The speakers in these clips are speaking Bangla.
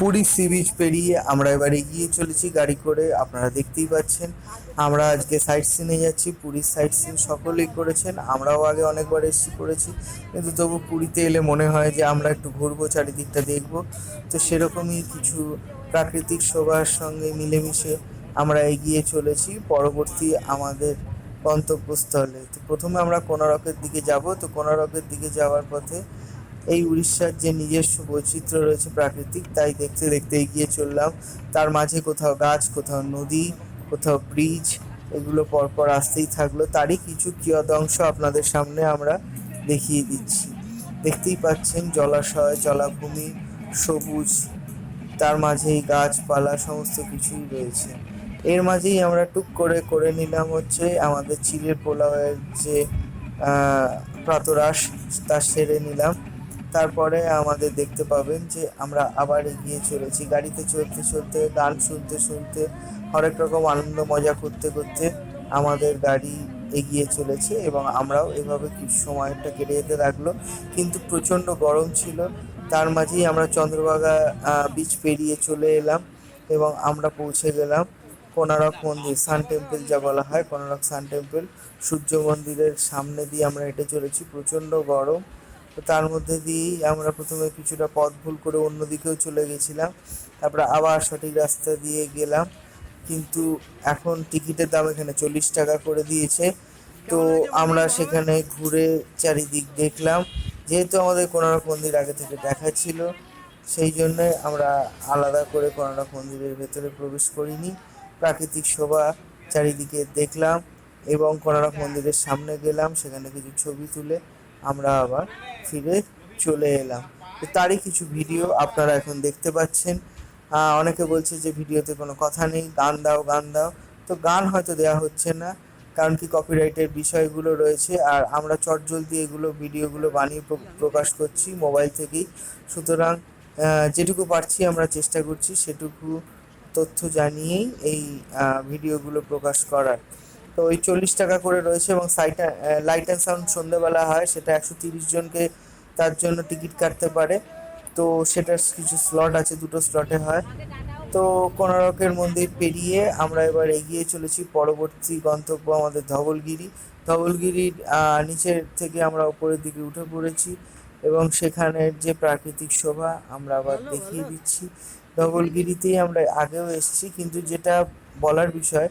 পুরী সি বিচ পেরিয়ে আমরা এবার এগিয়ে চলেছি গাড়ি করে, আপনারা দেখতেই পাচ্ছেন। আমরা আজকে সাইট সিনে যাচ্ছি, পুরীর সাইট সিন সকলেই করেছেন, আমরাও আগে অনেকবার এসেছি করেছি, কিন্তু তবু পুরীতে এলে মনে হয় যে আমরা একটু ঘুরবো, চারিদিকটা দেখব। তো সেরকমই কিছু প্রাকৃতিক শোভার সঙ্গে মিলেমিশে আমরা এগিয়ে চলেছি, পরবর্তী আমাদের গন্তব্যস্থলে। তো প্রথমে আমরা কোনারকের দিকে যাব, তো কোনারকের দিকে যাওয়ার পথে এই উড়িষ্যার যে নিজস্ব বৈচিত্র্য রয়েছে প্রাকৃতিক তাই দেখতে দেখতে এগিয়ে চললাম। তার মাঝে কোথাও গাছ কোথাও নদী কোথাও ব্রিজ এগুলো পরপর আসতেই থাকল। তারই কিছু কিয়দংশ আপনাদের সামনে আমরা দেখিয়ে দিচ্ছি। দেখতেই পাচ্ছেন জলাশয় জলাভূমি সবুজ তার মাঝেই গাছপালা সমস্ত কিছুই রয়েছে। এর মাঝেই আমরা টুক করে করে নিলাম হচ্ছে আমাদের চিলের পোলাওয়ের যে আহ, প্রাতরাশ তা সেরে নিলাম। তারপরে আমাদের দেখতে পাবেন যে আমরা আবার এগিয়ে চলেছি। গাড়িতে চলতে চলতে গান শুনতে শুনতে, হরেক রকম আনন্দ, মজা করতে করতে আমাদের গাড়ি এগিয়ে চলেছে এবং আমরাও এভাবে কিছু সময়টা কেটে যেতে লাগল। কিন্তু প্রচণ্ড গরম ছিল, তার মাঝেই আমরা চন্দ্রভাগা বিচ পেরিয়ে চলে এলাম এবং আমরা পৌঁছে গেলাম কোনারক মন্দির সান টেম্পল যা বলা হয় কোনারক সান টেম্পল সূর্য মন্দিরের সামনে দিয়ে আমরা হেঁটে চলেছি, প্রচণ্ড গরম। তার মধ্যে দিয়েই আমরা প্রথমে কিছুটা পথ ভুল করে অন্যদিকেও চলে গেছিলাম। তারপরে আবার সঠিক রাস্তা দিয়ে গেলাম। কিন্তু এখন টিকিটের দাম এখানে চল্লিশ টাকা করে দিয়েছে। তো আমরা সেখানে ঘুরে চারিদিক দেখলাম। যেহেতু আমাদের কোনারক মন্দির আগে থেকে দেখা ছিল, সেই জন্য আমরা আলাদা করে কোনারক মন্দিরের ভেতরে প্রবেশ করিনি। প্রাকৃতিক শোভা চারিদিকে দেখলাম এবং কোনারক মন্দিরের সামনে গেলাম, সেখানে কিছু ছবি তুলে আমরা আবার ফিরে চলে এলাম। তারই কিছু ভিডিও আপনারা এখন দেখতে পাচ্ছেন। অনেকে বলছে যে ভিডিওতে কোনো কথা নেই, গান দাও গান দাও। তো গান হয়তো দেওয়া হচ্ছে না, কারণ কি কপিরাইটের বিষয়গুলো রয়েছে। আর আমরা চটজলদি এগুলো, ভিডিওগুলো বানিয়ে প্রকাশ করছি মোবাইল থেকেই। সুতরাং যেটুকু পারছি আমরা চেষ্টা করছি, সেটুকু তথ্য জানিয়েই এই ভিডিওগুলো প্রকাশ করার। তো ওই চল্লিশ টাকা করে রয়েছে এবং সাইট লাইট অ্যান্ড সাউন্ড সন্ধ্যেবেলা হয় সেটা একশো তিরিশ জনকে তার জন্য টিকিট কাটতে পারে। তো সেটার কিছু স্লট আছে দুটো স্লটে হয়। তো কোনারকের মন্দির পেরিয়ে আমরা এবার এগিয়ে চলেছি পরবর্তী গন্তব্য আমাদের ধবলগিরি। ধবলগিরির নিচের থেকে আমরা উপরের দিকে উঠে পড়েছি এবং সেখানের যে প্রাকৃতিক শোভা আমরা আবার দেখিয়ে দিচ্ছি। ধবলগিরিতেই আমরা আগেও এসেছি কিন্তু যেটা বলার বিষয়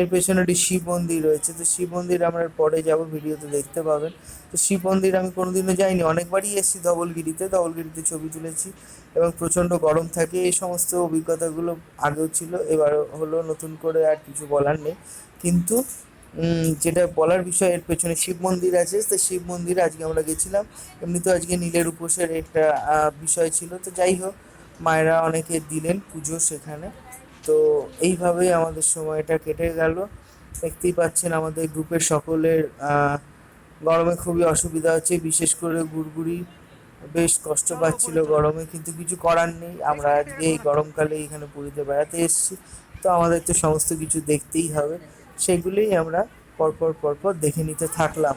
এর পেছনে একটি শিব মন্দির রয়েছে। তো শিব মন্দির আমরা পরে যাব, ভিডিওতে দেখতে পাবেন। তো শিব মন্দির আমি কোনোদিনও যাইনি, অনেকবারই এসেছি ধবলগিরিতে। ধবলগিরিতে ছবি তুলেছি এবং প্রচণ্ড গরম থাকে, এই সমস্ত অভিজ্ঞতাগুলো আগেও ছিল, এবার হলো নতুন করে আর কিছু বলার নেই। কিন্তু যেটা বলার বিষয়, এর পেছনে শিব মন্দির আছে। তো শিব মন্দির আজকে আমরা গেছিলাম। এমনি তো আজকে নীলের উপোসের একটা বিষয় ছিল। তো যাই হোক, মায়েরা অনেকে দিলেন পুজো সেখানে। তো এইভাবেই আমাদের সময়টা কেটে গেল। দেখতেই পাচ্ছেন আমাদের গ্রুপের সকলের গরমে খুবই অসুবিধা হচ্ছে, বিশেষ করে গুড়গুড়ি বেশ কষ্ট পাচ্ছিল গরমে, কিন্তু কিছু করার নেই। আমরা আজকে এই গরমকালে এখানে পুরীতে বেড়াতে এসেছি, তো আমাদের তো সমস্ত কিছু দেখতেই হবে। সেগুলোই আমরা পরপর পরপর দেখে নিতে থাকলাম।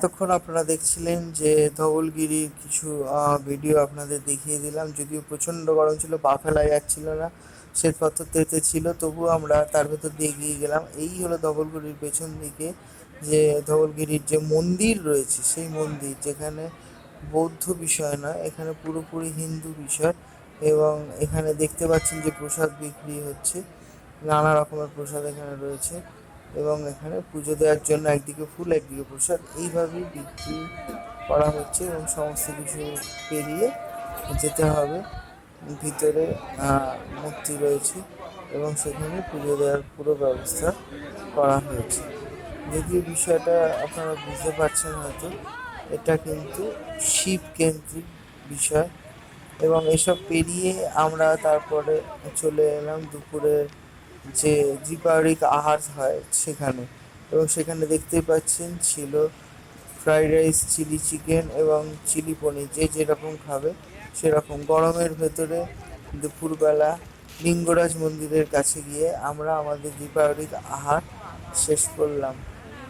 এতক্ষণ আপনারা দেখছিলেন যে ধবলগিরির কিছু ভিডিও আপনাদের দেখিয়ে দিলাম। যদিও প্রচণ্ড গরম ছিল, পা ফেলা যাচ্ছিল না শ্বেতপাথর তেতে ছিল, তবুও আমরা তার ভেতর দিয়ে এগিয়ে গেলাম। এই হলো ধবলগিরির পেছন দিকে যে ধবলগিরির যে মন্দির রয়েছে, সেই মন্দির যেখানে বৌদ্ধ বিষয় না এখানে পুরোপুরি হিন্দু বিষয় এবং এখানে দেখতে পাচ্ছেন যে প্রসাদ বিক্রি হচ্ছে, নানা রকমের প্রসাদ এখানে রয়েছে। এবং এখানে পুজো দেওয়ার জন্য একদিকে ফুল, একদিকে প্রসাদ। এইভাবেই বিক্রি করা হচ্ছে এবং সমস্ত কিছু পেরিয়ে যেতে হবে। ভিতরে মূর্তি রয়েছে এবং সেখানে পুজো দেওয়ার পুরো ব্যবস্থা করা হয়েছে। যদিও বিষয়টা আপনারা বুঝতে পারছেন হয়তো, এটা কিন্তু শিব কেন্দ্রিক বিষয় এবং এসব পেরিয়ে আমরা তারপরে চলে এলাম দুপুরের যে দ্বিপারিক আহার হয় সেখানে। এবং সেখানে দেখতেই পাচ্ছেন, ছিল ফ্রাইড রাইস, চিলি চিকেন এবং চিলি পনির। যে যেরকম খাবে সেরকম। গরমের ভেতরে দুপুরবেলা লিঙ্গরাজ মন্দিরের কাছে গিয়ে আমরা আমাদের দীপাবলিক আহার শেষ করলাম।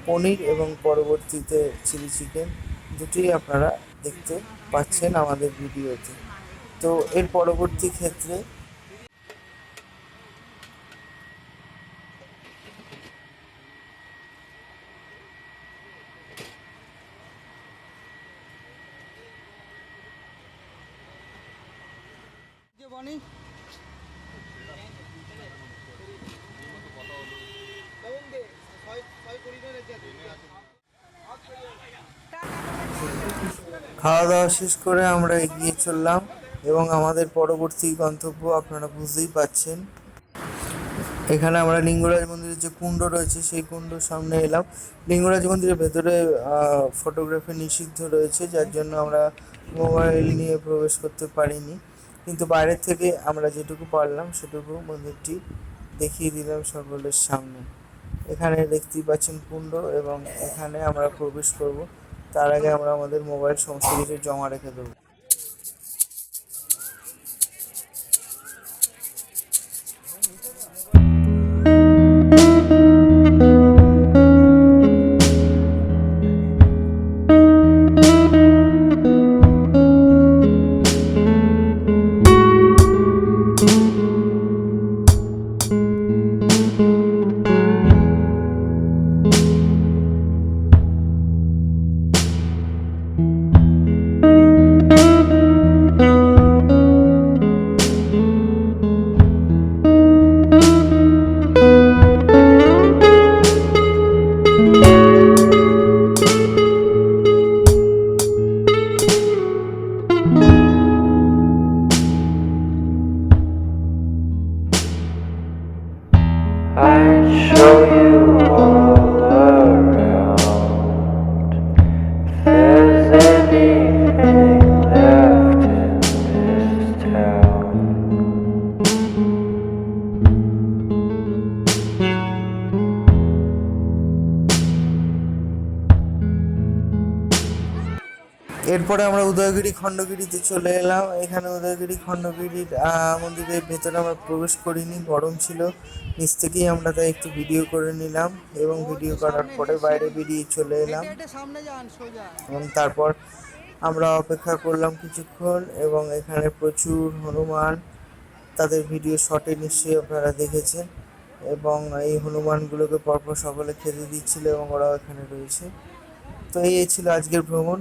পনির এবং পরবর্তীতে চিলি চিকেন দুটোই আপনারা দেখতে পাচ্ছেন আমাদের ভিডিওতে। তো এর পরবর্তী ক্ষেত্রে খাওয়া দাওয়া শেষ করে আমরা এগিয়ে চললাম এবং আমাদের পরবর্তী গন্তব্য আপনারা বুঝতেই পাচ্ছেন। এখানে আমরা লিঙ্গরাজ মন্দিরের যে কুণ্ড রয়েছে, সেই কুণ্ডর সামনে এলাম। লিঙ্গরাজ মন্দিরের ভেতরে ফটোগ্রাফি নিষিদ্ধ রয়েছে, যার জন্য আমরা মোবাইল নিয়ে প্রবেশ করতে পারিনি। কিন্তু বাইরের থেকে আমরা যেটুকু পারলাম, সেটুকু মন্দিরটি দেখিয়ে দিলাম সকলের সামনে। এখানে দেখতেই পাচ্ছেন কুণ্ড এবং এখানে আমরা প্রবেশ করব। তার আগে আমরা আমাদের মোবাইল সমস্ত কিছু জমা রেখে দেবো। এরপরে আমরা উদয়গিরি খণ্ডগিরিতে চলে এলাম। এখানে উদয়গিরি খণ্ডগিরির মন্দিরের ভেতরে আমরা প্রবেশ করিনি গরম ছিল। নিচ থেকেই আমরা তাই একটু ভিডিও করে নিলাম এবং ভিডিও করার পরে বাইরে বেরিয়ে চলে এলাম। এবং তারপর আমরা অপেক্ষা করলাম কিছুক্ষণ এবং এখানে প্রচুর হনুমান। তাদের ভিডিও শটে নিশ্চয়ই আপনারা দেখেছেন। এবং এই হনুমানগুলোকে পরপর সকলে খেতে দিচ্ছিল এবং ওরাও এখানে রয়েছে। তো এই ছিল আজকের ভ্রমণ।